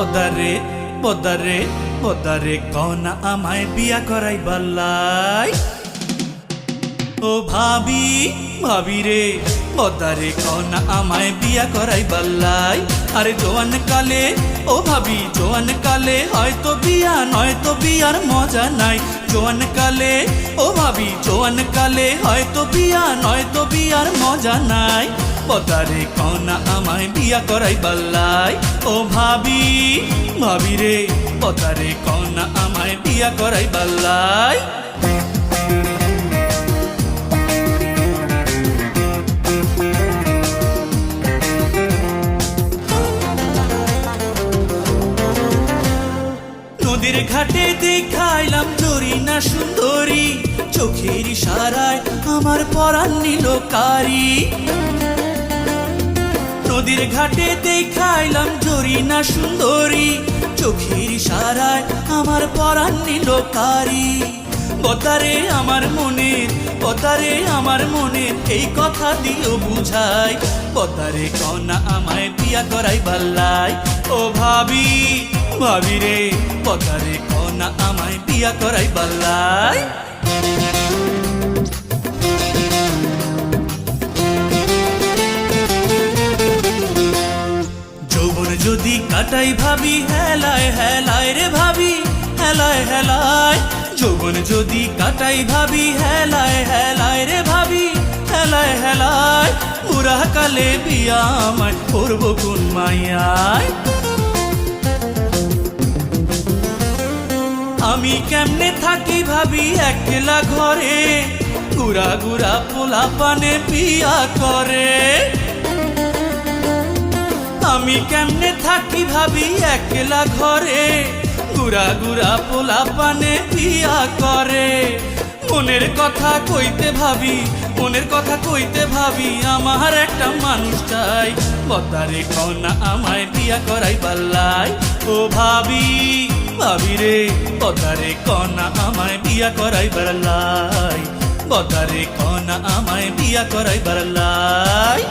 বদারে বদারে বদারে কনা আমায় বিয়া করাই বাল্লাই। ও ভাবি ভাবি রে বদারে কনা আমায় বিয়া করাই বাল্লাই। আরে জোয়ান কালে, ও ভাবি, জোয়ান কালে হয়তো বিয়া নয়তো বিয়ার মজা নাই। জোয়ান কালে, ও ভাবি, জোয়ান কালে হয়তো বিয়া নয়তো বিয়ার মজা নাই। বদারে কনা আমায় বিয়া করাই বাল্লাই ও ভাবি ভাবি রে বদারে কনা আমায় বিয়া করাই বাল্লাই নদীর ঘাটে দেখাইলাম জরি না সুন্দরী। চোখের সারায় আমার পরাণ নিল কারি। নদীর ঘাটে দেখাইলাম জরি না সুন্দরী। চোখের সারায় আমার পরাণ নিল কারি। বতারে আমার মনের, বতারে আমার মনের এই কথা দিল বুঝাই। বতারে কনা আমায় বিয়া করাই বাল্লাই। ও ভাবি ভাবি রে, বতারে কনা আমায় বিয়া করাই বাল্লাই। কাটাই ভাবি, হেলায় হেলায় রে ভাবি, হেলায় হেলায়। যৌবন যদি কাটাই ভাবি, হেলায় হেলায় রে ভাবি, হেলায় হেলায়। পুরা কালে বিয়া আমায় করব কোন মাইয়ায়? আমি কেমনে থাকি ভাবি একলা ঘরে গুড়া গুড়া পোলা পানে বিয়া করে। আমি কেমনে থাকি ভাবি একলা ঘরে? গুড়া গুড়া পোলা পানে বিয়া করে। মনের কথা কইতে ভাবি, মনের কথা কইতে ভাবি, আমার একটা মানুষ চাই। বতারে কনা আমায় বিয়া করাই পাল্লাই ও ভাবি ভাবি রে, বতারে কনা আমায় বিয়া করাই পাল্লাই বতারে কনা আমায় বিয়া করাই পাল্লাই